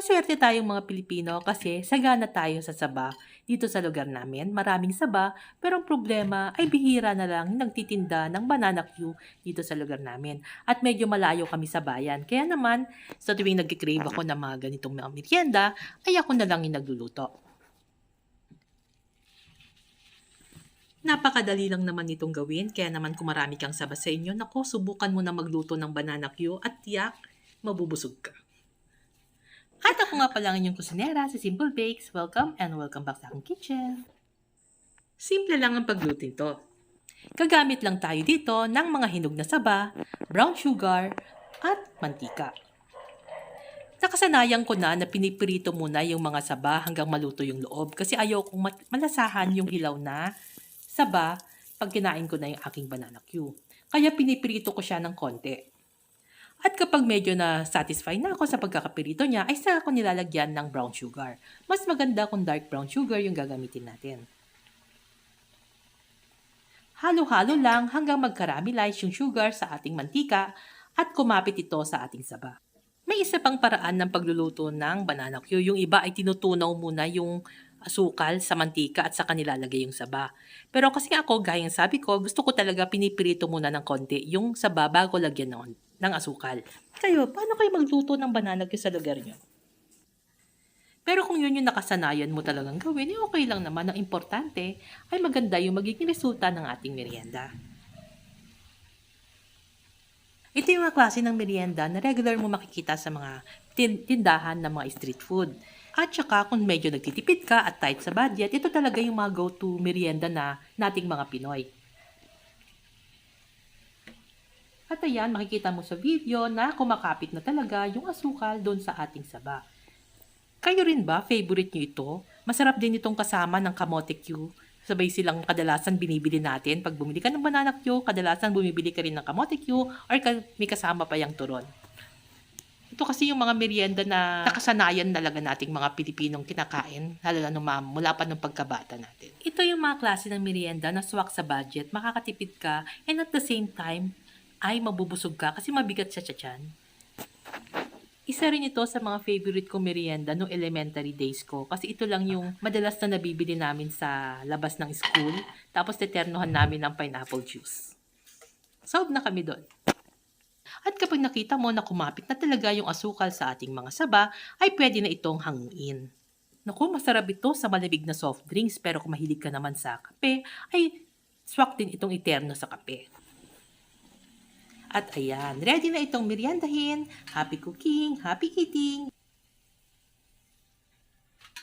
Maswerte tayong mga Pilipino kasi sagana tayo sa saba. Dito sa lugar namin, maraming saba, pero ang problema ay bihira na lang nagtitinda ng banana Q dito sa lugar namin. At medyo malayo kami sa bayan. Kaya naman, sa tuwing nag-crave ako ng mga ganitong mga merienda, ay ako na lang yung nagluluto. Napakadali lang naman itong gawin, kaya naman kung marami kang saba sa inyo, nako, subukan mo na magluto ng banana Q at tiyak, mabubusog ka. At ako nga pala ang inyong kusinera si Simple Bakes. Welcome and welcome back sa aking kitchen. Simple lang ang pagluto nito. Gagamit lang tayo dito ng mga hinog na saba, brown sugar, at mantika. Nakasanayan ko na na pinipirito muna yung mga saba hanggang maluto yung loob kasi ayaw kong malasahan yung hilaw na saba pag kinain ko na yung aking banana Q. Kaya pinipirito ko siya ng konti. At kapag medyo na satisfy na ako sa pagkakapirito niya, ay saka ako nilalagyan ng brown sugar. Mas maganda kung dark brown sugar yung gagamitin natin. Halo-halo lang hanggang magkaramelize yung sugar sa ating mantika at kumapit ito sa ating saba. May isa pang paraan ng pagluluto ng banana Q. Yung iba ay tinutunaw muna yung asukal sa mantika at saka nilalagay yung saba. Pero kasi ako, gaya ng sabi ko, gusto ko talaga pinipirito muna ng konti yung saba bago lagyan ng, ng asukal. Kayo, paano kayo magluto ng banana Q sa lugar nyo? Pero kung yun yung nakasanayan mo talagang gawin, eh okay lang naman. Ang importante ay maganda yung magiging resulta ng ating merienda. Ito yung mga klase ng merienda na regular mo makikita sa mga tin- tindahan ng mga street food. At saka kung medyo nagtitipid ka at tight sa budget, ito talaga yung mga go-to merienda na nating mga Pinoy. At ayan, makikita mo sa video na kumakapit na talaga yung asukal doon sa ating saba. Kayo rin ba, favorite nyo ito? Masarap din itong kasama ng kamote Q. Sabay silang kadalasan binibili natin. Pag bumili ka ng banana Q, kadalasan bumibili ka rin ng kamote Q or may kasama pa yung turon. Ito kasi yung mga merienda na nakasanayan talaga nating mga Pilipinong kinakain, lalo na nung mula pa nung pagkabata natin. Ito yung mga klase ng merienda na swak sa budget, makakatipid ka, and at the same time, ay mabubusog ka kasi mabigat siya tiyan. Isa rin ito sa mga favorite kong merienda no elementary days ko kasi ito lang yung madalas na nabibili namin sa labas ng school tapos teternohan namin ng pineapple juice. Solve na kami doon. At kapag nakita mo na kumapit na talaga yung asukal sa ating mga saba, ay pwede na itong hanguin. Naku, masarap ito sa malamig na soft drinks pero kung mahilig ka naman sa kape, ay swak din itong iterno sa kape. At ayan, ready na itong meriendahin. Happy cooking, happy eating.